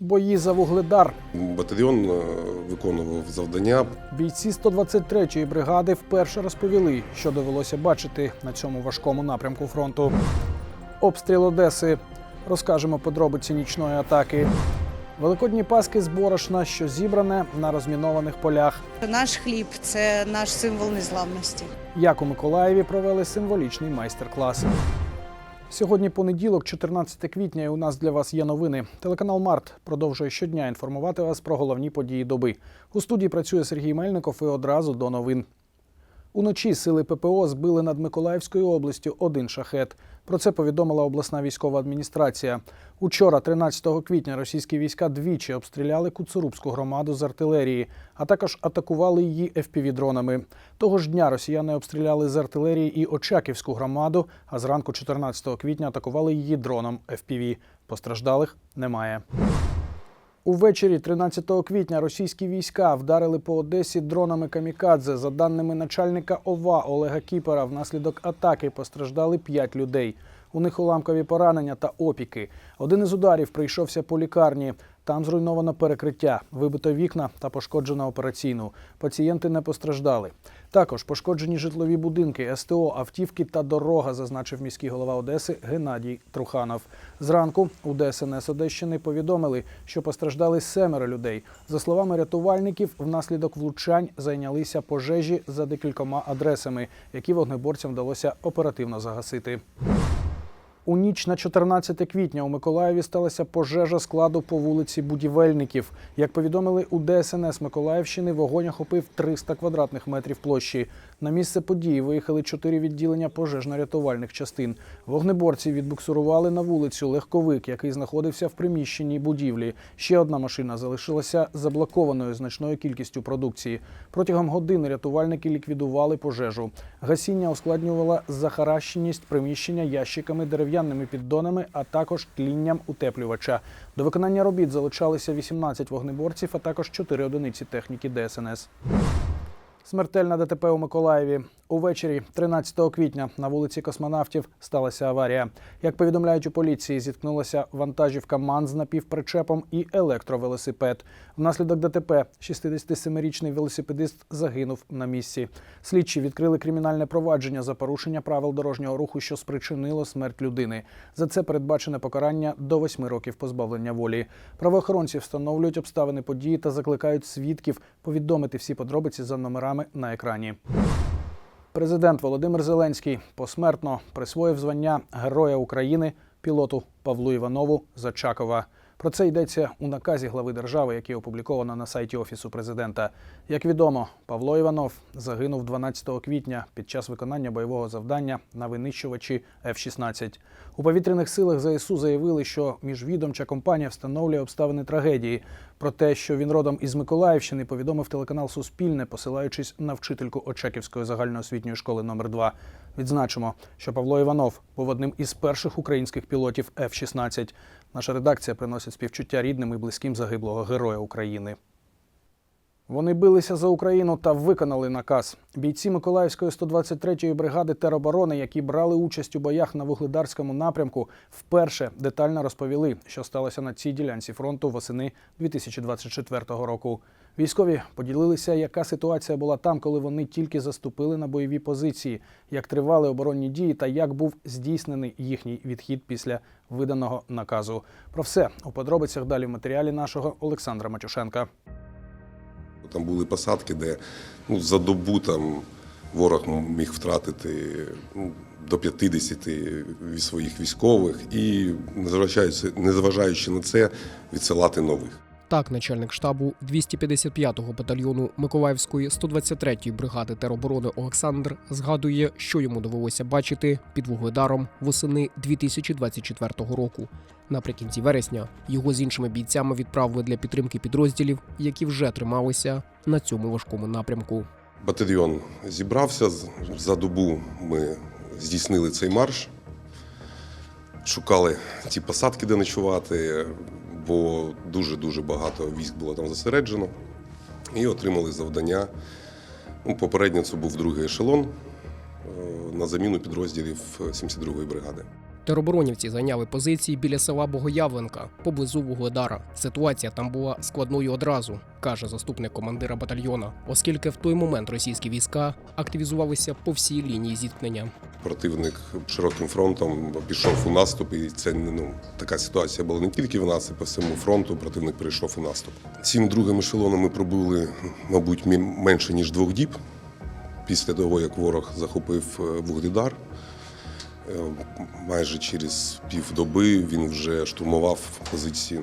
Бої за вугледар. Батальйон е, виконував завдання. Бійці 123-ї бригади вперше розповіли, що довелося бачити на цьому важкому напрямку фронту. Обстріл Одеси. Розкажемо подробиці нічної атаки. Великодні паски з борошна, що зібране на розмінованих полях. Наш хліб це наш символ незламності. Як у Миколаєві провели символічний майстер-клас. Сьогодні понеділок, 14 квітня, і у нас для вас є новини. Телеканал Март продовжує щодня інформувати вас про головні події доби. У студії працює Сергій Мельников і одразу до новин. Уночі сили ППО збили над Миколаївською областю один шахет. Про це повідомила обласна військова адміністрація. Учора, 13 квітня, російські війська двічі обстріляли Куцурубську громаду з артилерії, а також атакували її FPV-дронами. Того ж дня росіяни обстріляли з артилерії і Очаківську громаду, а зранку 14 квітня атакували її дроном FPV. Постраждалих немає. Увечері 13 квітня російські війська вдарили по Одесі дронами камікадзе. За даними начальника ОВА Олега Кіпера, внаслідок атаки постраждали 5 людей. У них уламкові поранення та опіки. Один із ударів прийшовся по лікарні. Там зруйновано перекриття, вибито вікна та пошкоджено операційну. Пацієнти не постраждали. Також пошкоджені житлові будинки, СТО, автівки та дорога, зазначив міський голова Одеси Геннадій Труханов. Зранку у ДСНС Одещини повідомили, що постраждали семеро людей. За словами рятувальників, внаслідок влучань зайнялися пожежі за декількома адресами, які вогнеборцям вдалося оперативно загасити. У ніч на 14 квітня у Миколаєві сталася пожежа складу по вулиці Будівельників. Як повідомили у ДСНС Миколаївщини, вогонь охопив 300 квадратних метрів площі. На місце події виїхали чотири відділення пожежно-рятувальних частин. Вогнеборці відбуксурували на вулицю легковик, який знаходився в приміщенні будівлі. Ще одна машина залишилася заблокованою значною кількістю продукції. Протягом години рятувальники ліквідували пожежу. Гасіння ускладнювала захаращеність приміщення ящиками, дерев'яними піддонами, а також тлінням утеплювача. До виконання робіт залучалися 18 вогнеборців, а також 4 одиниці техніки ДСНС. Смертельна ДТП у Миколаєві. Увечері 13 квітня на вулиці космонавтів сталася аварія. Як повідомляють у поліції, зіткнулася вантажівка МАН з напівпричепом і електровелосипед. Внаслідок ДТП 67-річний велосипедист загинув на місці. Слідчі відкрили кримінальне провадження за порушення правил дорожнього руху, що спричинило смерть людини. За це передбачене покарання до 8 років позбавлення волі. Правоохоронці встановлюють обставини події та закликають свідків повідомити всі подробиці за номерами на екрані. Президент Володимир Зеленський посмертно присвоїв звання Героя України пілоту Павлу Іванову Зачакова. Про це йдеться у наказі глави держави, який опубліковано на сайті Офісу президента. Як відомо, Павло Іванов загинув 12 квітня під час виконання бойового завдання на винищувачі F-16. У повітряних силах ЗСУ заявили, що міжвідомча компанія встановлює обставини трагедії. Про те, що він родом із Миколаївщини, повідомив телеканал Суспільне, посилаючись на вчительку Очаківської загальноосвітньої школи номер 2 Відзначимо, що Павло Іванов був одним із перших українських пілотів F-16. Наша редакція приносить співчуття рідним і близьким загиблого героя України. Вони билися за Україну та виконали наказ. Бійці Миколаївської 123-ї бригади тероборони, які брали участь у боях на вугледарському напрямку, вперше детально розповіли, що сталося на цій ділянці фронту восени 2024 року. Військові поділилися, яка ситуація була там, коли вони тільки заступили на бойові позиції, як тривали оборонні дії та як був здійснений їхній відхід після виданого наказу. Про все у подробицях далі в матеріалі нашого Олександра Матюшенка. Там були посадки, де ну, за добу там ворог міг втратити ну, до 50 від своїх військових і, незважаючи, незважаючи на це, відсилати нових. Так, начальник штабу 255-го батальйону Миколаївської 123-ї бригади тероборони Олександр згадує, що йому довелося бачити під вугледаром восени 2024 року. Наприкінці вересня його з іншими бійцями відправили для підтримки підрозділів, які вже трималися на цьому важкому напрямку. Батальйон зібрався. За добу ми здійснили цей марш, шукали ті посадки, де ночувати, бо дуже-дуже багато військ було там зосереджено. І отримали завдання. Ну, попередньо це був другий ешелон е, на заміну підрозділів 72-ї бригади. Тероборонівці зайняли позиції біля села Богоявленка поблизу Вугледара. Ситуація там була складною одразу, каже заступник командира батальйона, оскільки в той момент російські війська активізувалися по всій лінії зіткнення. Противник широким фронтом пішов у наступ, і це ну, така ситуація була не тільки в нас, і по всьому фронту. Противник перейшов у наступ. Цим другим ешелоном ми пробули, мабуть, менше ніж двох діб після того, як ворог захопив е, Вугледар. Е, Майже через півдоби він вже штурмував позиції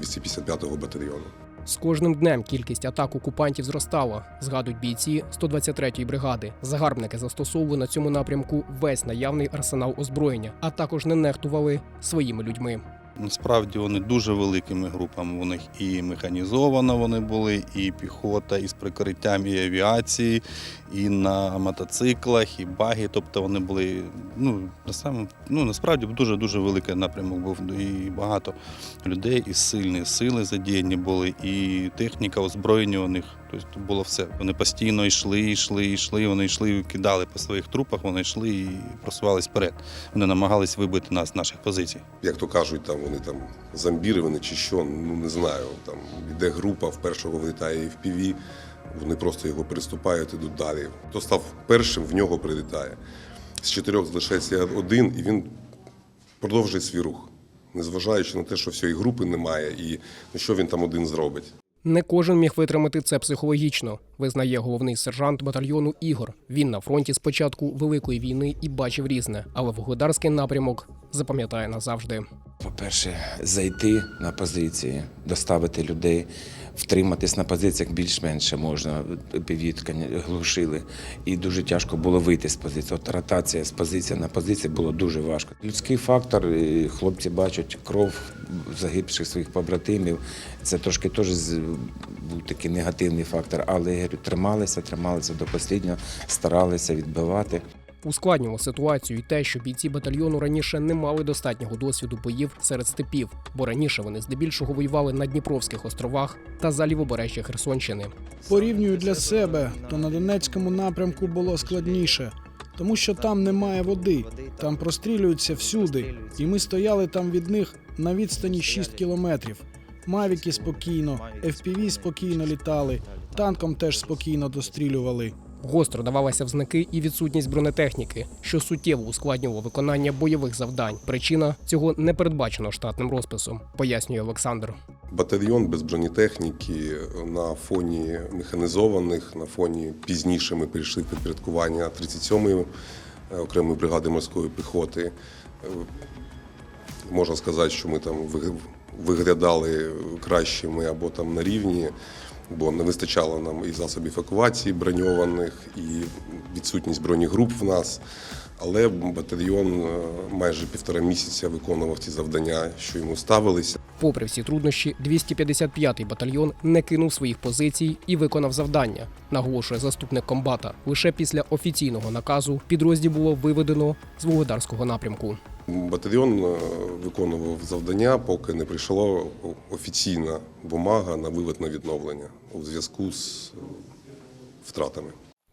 255-го батальйону. З кожним днем кількість атак окупантів зростала, згадують бійці 123-ї бригади. Загарбники застосовували на цьому напрямку весь наявний арсенал озброєння, а також не нехтували своїми людьми. Насправді вони дуже великими групами. У них і механізовано вони були, і піхота, і з прикриттям і авіації, і на мотоциклах, і баги. Тобто вони були ну, на самому, ну насправді дуже дуже великий напрямок був. І багато людей, і сильні сили задіяні були, і техніка, озброєння у них. Тобто було все. Вони постійно йшли, йшли, йшли. Вони йшли кидали по своїх трупах, вони йшли і просувались вперед. Вони намагались вибити нас наших позицій. як то кажуть, там вони там зомбіровані чи що, ну не знаю. Там іде група, в першого вилітає в піві, вони просто його переступають, ідуть далі. Хто став першим, в нього прилітає. З чотирьох залишається один, і він продовжує свій рух, незважаючи на те, що всієї групи немає, і ну, що він там один зробить. Не кожен міг витримати це психологічно, визнає головний сержант батальйону Ігор. Він на фронті з початку великої війни і бачив різне, але вугледарський напрямок запам'ятає назавжди. По-перше, зайти на позиції, доставити людей, втриматись на позиціях більш-менше можна. Півітка глушили. І дуже тяжко було вийти з позиції. От ротація з позиції на позицію було дуже важко. Людський фактор, хлопці бачать кров загибших своїх побратимів. Це трошки теж був такий негативний фактор. Але я говорю, трималися, трималися до останнього, старалися відбивати. Ускладнювало ситуацію і те, що бійці батальйону раніше не мали достатнього досвіду боїв серед степів, бо раніше вони здебільшого воювали на Дніпровських островах та за лівобережжя Херсонщини. Порівнюю для себе, то на Донецькому напрямку було складніше, тому що там немає води, там прострілюються всюди, і ми стояли там від них на відстані 6 кілометрів. Мавіки спокійно, FPV спокійно літали, танком теж спокійно дострілювали. Гостро давалися в знаки і відсутність бронетехніки, що суттєво ускладнювало виконання бойових завдань. Причина цього не передбачено штатним розписом, пояснює Олександр. Батальйон без бронетехніки на фоні механізованих, на фоні пізніше ми перейшли підпорядкування 37-ї окремої бригади морської піхоти. Е, Можна сказати, що ми там ви- виглядали кращими або там на рівні, бо не вистачало нам і засобів евакуації броньованих, і відсутність бронігруп в нас. Але батальйон е, майже півтора місяця виконував ті завдання, що йому ставилися. Попри всі труднощі, 255-й батальйон не кинув своїх позицій і виконав завдання, наголошує заступник комбата. Лише після офіційного наказу підрозділ було виведено з Вугледарського напрямку. Батальйон е, виконував завдання, поки не прийшла офіційна бумага на вивод на відновлення у зв'язку з втратами.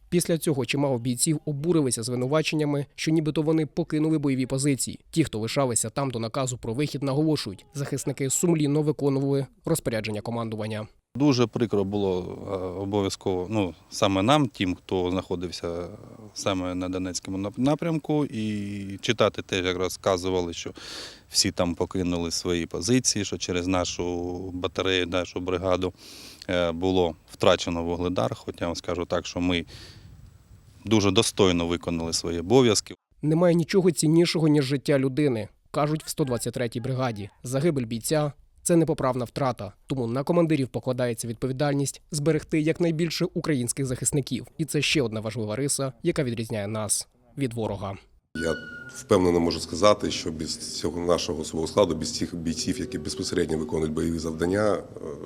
Після цього чимало бійців обурилися звинуваченнями, що нібито вони покинули бойові позиції. Ті, хто лишалися там до наказу про вихід, наголошують, захисники сумлінно виконували розпорядження командування. Дуже прикро було е, обов'язково, ну саме нам, тим, хто знаходився саме на Донецькому напрямку, і читати теж як розказували, що всі там покинули свої позиції, що через нашу батарею, нашу бригаду е, було втрачено вугледар. Хоча я вам скажу так, що ми дуже достойно виконали свої обов'язки. Немає нічого ціннішого, ніж життя людини, кажуть в 123-й бригаді. Загибель бійця це непоправна втрата. Тому на командирів покладається відповідальність зберегти якнайбільше українських захисників. І це ще одна важлива риса, яка відрізняє нас від ворога. Я впевнено можу сказати, що без цього нашого свого складу, без цих бійців, які безпосередньо виконують бойові завдання, е,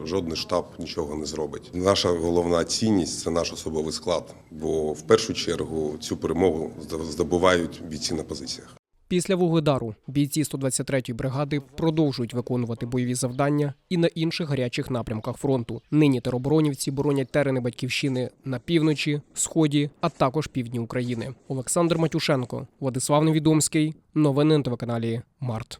жодний штаб нічого не зробить. Наша головна цінність це наш особовий склад, бо в першу чергу цю перемогу здобувають бійці на позиціях. Після Вугледару бійці 123-ї бригади продовжують виконувати бойові завдання і на інших гарячих напрямках фронту. Нині тероборонівці боронять терени батьківщини на півночі, сході, а також півдні України. Олександр Матюшенко, Владислав Невідомський. Новини на телеканалі Март.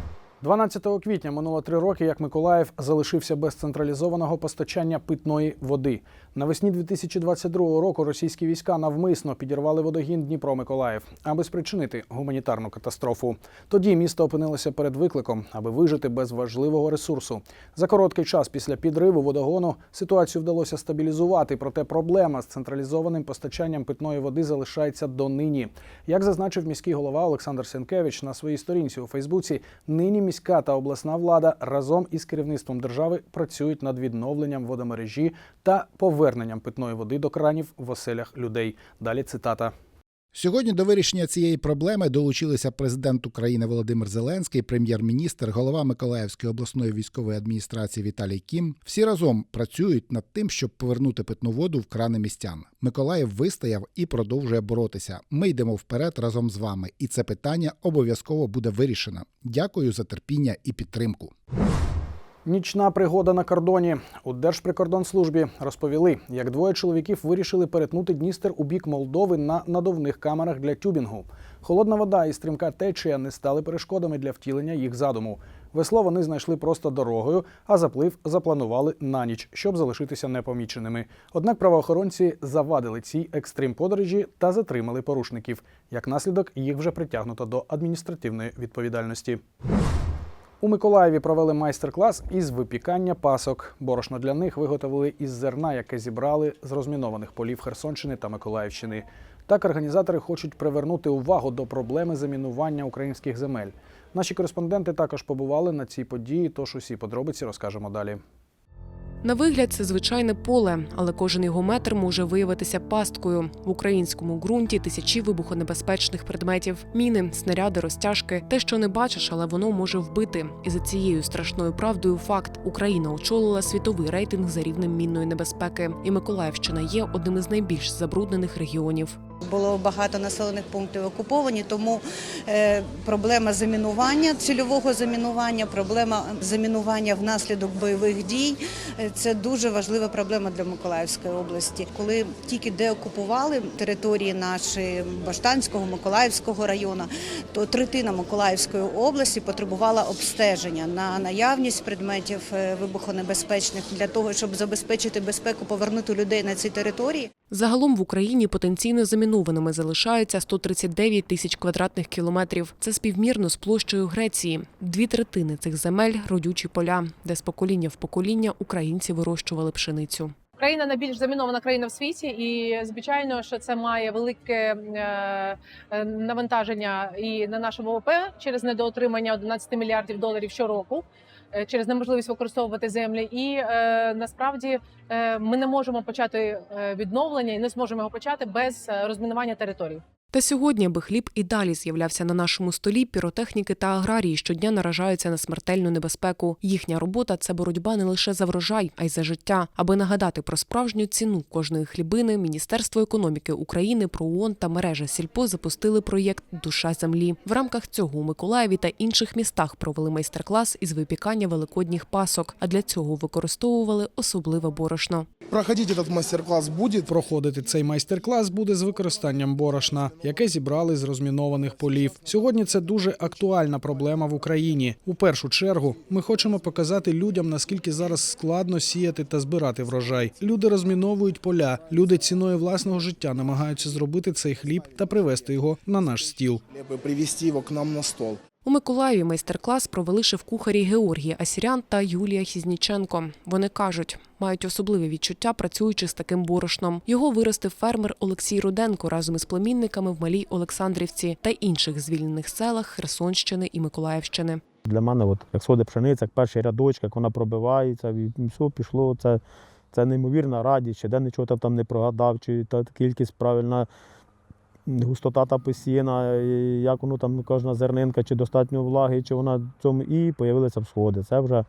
12 квітня минуло три роки, як Миколаїв залишився без централізованого постачання питної води. Навесні 2022 року російські війська навмисно підірвали водогін Дніпро-Миколаїв, аби спричинити гуманітарну катастрофу. Тоді місто опинилося перед викликом, аби вижити без важливого ресурсу. За короткий час після підриву водогону ситуацію вдалося стабілізувати, проте проблема з централізованим постачанням питної води залишається донині. Як зазначив міський голова Олександр Сенкевич на своїй сторінці у Фейсбуці, нині міська та обласна влада разом із керівництвом держави працюють над відновленням водомережі та поверненням питної води до кранів в оселях людей. Далі цитата. Сьогодні до вирішення цієї проблеми долучилися президент України Володимир Зеленський, прем'єр-міністр, голова Миколаївської обласної військової адміністрації Віталій Кім. Всі разом працюють над тим, щоб повернути питну воду в крани містян. Миколаїв вистояв і продовжує боротися. Ми йдемо вперед разом з вами, і це питання обов'язково буде вирішено. Дякую за терпіння і підтримку. Нічна пригода на кордоні у Держприкордонслужбі розповіли, як двоє чоловіків вирішили перетнути Дністер у бік Молдови на надувних камерах для тюбінгу. Холодна вода і стрімка течія не стали перешкодами для втілення їх задуму. Весло вони знайшли просто дорогою, а заплив запланували на ніч, щоб залишитися непоміченими. Однак правоохоронці завадили цій екстрим подорожі та затримали порушників. Як наслідок, їх вже притягнуто до адміністративної відповідальності. У Миколаєві провели майстер-клас із випікання пасок. Борошно для них виготовили із зерна, яке зібрали з розмінованих полів Херсонщини та Миколаївщини. Так організатори хочуть привернути увагу до проблеми замінування українських земель. Наші кореспонденти також побували на цій події, тож усі подробиці розкажемо далі. На вигляд це звичайне поле, але кожен його метр може виявитися пасткою. В українському ґрунті тисячі вибухонебезпечних предметів, міни, снаряди, розтяжки, те, що не бачиш, але воно може вбити. І за цією страшною правдою факт Україна очолила світовий рейтинг за рівнем мінної небезпеки, і Миколаївщина є одним із найбільш забруднених регіонів. Було багато населених пунктів окуповані, тому е, проблема замінування, цільового замінування, проблема замінування внаслідок бойових дій е, це дуже важлива проблема для Миколаївської області. Коли тільки деокупували території наші Баштанського, Миколаївського району, то третина Миколаївської області потребувала обстеження на наявність предметів е, вибухонебезпечних для того, щоб забезпечити безпеку, повернути людей на ці території. Загалом в Україні потенційно замінованими залишаються 139 тисяч квадратних кілометрів. Це співмірно з площею Греції. Дві третини цих земель родючі поля, де з покоління в покоління українці вирощували пшеницю. Україна найбільш замінована країна в світі, і звичайно, що це має велике е, навантаження і на наше ВВП через недоотримання 11 мільярдів доларів щороку. Е, Через неможливість використовувати землі, і е, насправді е, ми не можемо почати е, відновлення і не зможемо його почати без е, розмінування територій. Та сьогодні, аби хліб і далі з'являвся на нашому столі, піротехніки та аграрії щодня наражаються на смертельну небезпеку. Їхня робота це боротьба не лише за врожай, а й за життя. Аби нагадати про справжню ціну кожної хлібини, Міністерство економіки України, ПРООН та мережа Сільпо запустили проєкт Душа землі. В рамках цього у Миколаєві та інших містах провели майстер-клас із випікання великодніх пасок. А для цього використовували особливе борошно. Проходить этот мастер-класс будет. Проходити цей майстер-клас буде з використанням борошна, яке зібрали з розмінованих полів. Сьогодні це дуже актуальна проблема в Україні. У першу чергу ми хочемо показати людям, наскільки зараз складно сіяти та збирати врожай. Люди розміновують поля. Люди ціною власного життя намагаються зробити цей хліб та привезти його на наш стіл. Либо привести его к нам на стол. У Миколаєві майстер-клас провели шеф-кухарі Георгій Асірян та Юлія Хізніченко. Вони кажуть, мають особливе відчуття, працюючи з таким борошном. Його виростив фермер Олексій Руденко разом із племінниками в Малій Олександрівці та інших звільнених селах Херсонщини і Миколаївщини. Для мене, от, як сходить пшениця, як перший рядочок, як вона пробивається, і все пішло. Це, це неймовірна радість, чи де нічого там не прогадав, чи та кількість правильна густота та посіяна, як воно там кожна зернинка, чи достатньо влаги, чи вона в цьому і появилися всходи. Це вже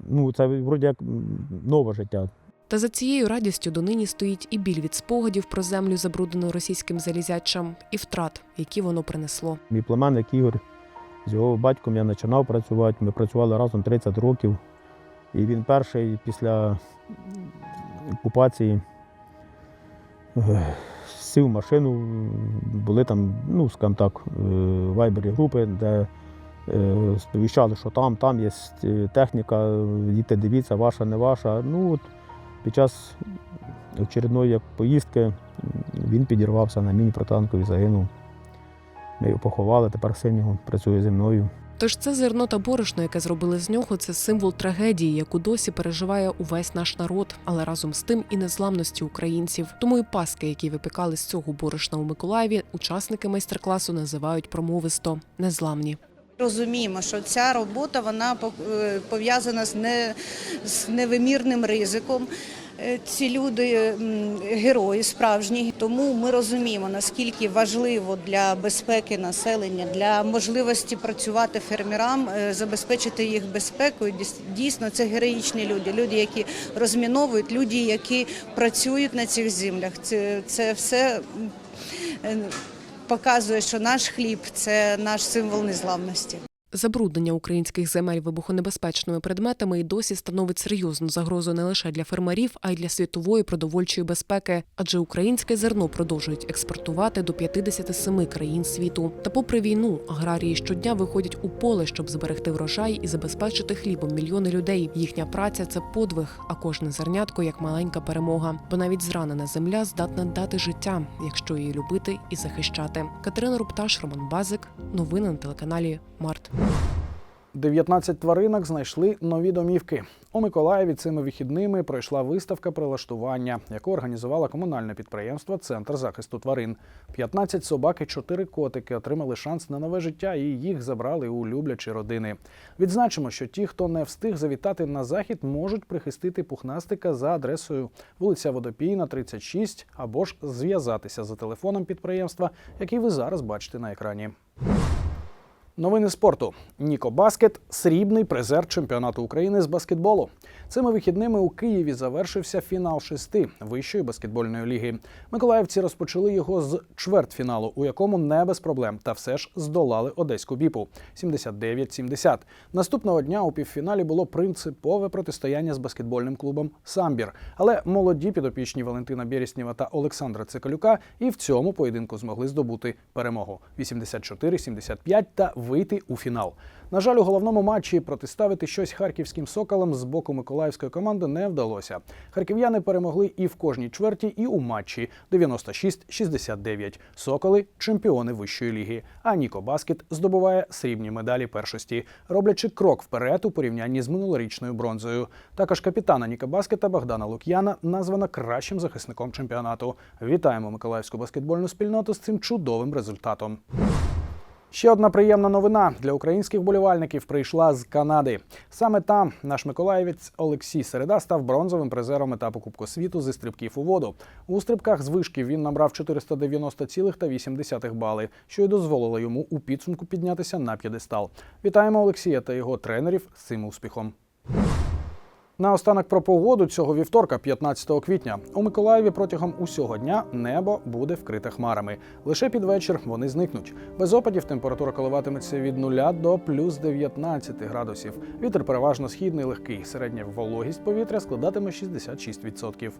ну, це вроді як нове життя. Та за цією радістю донині стоїть і біль від спогадів про землю, забруднену російським залізячам, і втрат, які воно принесло. Мій племенник Ігор, з його батьком я починав працювати. Ми працювали разом 30 років. І він перший після окупації сів в машину, були там, ну, скажімо так, е, вайбері групи, де е, сповіщали, що там, там є е, техніка, діти, дивіться, ваша, не ваша. Ну, от під час очередної поїздки він підірвався на міні-протанку і загинув. Ми його поховали, тепер син його працює зі мною. Тож це зерно та борошно, яке зробили з нього, це символ трагедії, яку досі переживає увесь наш народ, але разом з тим і незламності українців. Тому і паски, які випікали з цього борошна у Миколаєві, учасники майстер-класу називають промовисто незламні. Розуміємо, що ця робота вона е, пов'язана з, не, з невимірним ризиком. Е, Ці люди герої справжні, тому ми розуміємо наскільки важливо для безпеки населення, для можливості працювати фермерам, е, забезпечити їх безпекою. Дійс- Дійсно, це героїчні люди, люди, які розміновують, люди, які працюють на цих землях. Це, це все е, показує, що наш хліб це наш символ незламності. Забруднення українських земель вибухонебезпечними предметами і досі становить серйозну загрозу не лише для фермерів, а й для світової продовольчої безпеки, адже українське зерно продовжують експортувати до 57 країн світу. Та попри війну, аграрії щодня виходять у поле, щоб зберегти врожай і забезпечити хлібом мільйони людей. Їхня праця це подвиг, а кожне зернятко як маленька перемога. Бо навіть зранена земля здатна дати життя, якщо її любити і захищати. Катерина Рупташ, Роман Базик. Новини на телеканалі Март. 19 тваринок знайшли нові домівки. У Миколаєві цими вихідними пройшла виставка прилаштування, яку організувало комунальне підприємство Центр захисту тварин. 15 собак і 4 котики отримали шанс на нове життя, і їх забрали у люблячі родини. Відзначимо, що ті, хто не встиг завітати на захід, можуть прихистити пухнастика за адресою вулиця Водопійна, 36, або ж зв'язатися за телефоном підприємства, який ви зараз бачите на екрані. Новини спорту. Ніко Баскет срібний призер чемпіонату України з баскетболу. Цими вихідними у Києві завершився фінал шести вищої баскетбольної ліги. Миколаївці розпочали його з чвертьфіналу, у якому не без проблем, та все ж здолали одеську біпу 79-70. Наступного дня у півфіналі було принципове протистояння з баскетбольним клубом Самбір. Але молоді підопічні Валентина Береснєва та Олександра Цикалюка і в цьому поєдинку змогли здобути перемогу 84-75 та вийти у фінал. На жаль, у головному матчі протиставити щось харківським соколам з боку миколаївської команди не вдалося. Харків'яни перемогли і в кожній чверті, і у матчі 96-69. Соколи чемпіони вищої ліги. А Ніко Баскет здобуває срібні медалі першості, роблячи крок вперед у порівнянні з минулорічною бронзою. Також капітана Ніка Баскета Богдана Лук'яна названа кращим захисником чемпіонату. Вітаємо миколаївську баскетбольну спільноту з цим чудовим результатом. Ще одна приємна новина для українських болівальників прийшла з Канади. Саме там наш миколаївець Олексій Середа став бронзовим призером етапу Кубку світу зі стрибків у воду. У стрибках з вишки він набрав 490,8 бали, що й дозволило йому у підсумку піднятися на п'єдестал. Вітаємо Олексія та його тренерів з цим успіхом. Наостанок про погоду цього вівторка, 15 квітня. У Миколаєві протягом усього дня небо буде вкрите хмарами. Лише під вечір вони зникнуть. Без опадів температура коливатиметься від 0 до плюс 19 градусів. Вітер переважно східний легкий. Середня вологість повітря складатиме 66%.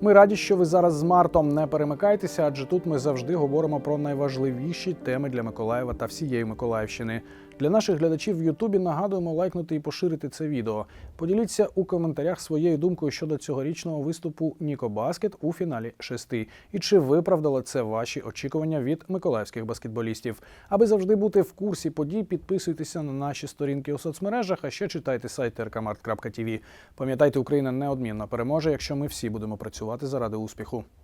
Ми раді, що ви зараз з Мартом не перемикайтеся, адже тут ми завжди говоримо про найважливіші теми для Миколаєва та всієї Миколаївщини. Для наших глядачів в Ютубі нагадуємо лайкнути і поширити це відео. Поділіться у коментарях своєю думкою щодо цьогорічного виступу Ніко Баскет у фіналі шести. І чи виправдало це ваші очікування від миколаївських баскетболістів? Аби завжди бути в курсі подій, підписуйтеся на наші сторінки у соцмережах, а ще читайте сайт rkmart.tv. Пам'ятайте, Україна неодмінно переможе, якщо ми всі будемо працювати заради успіху.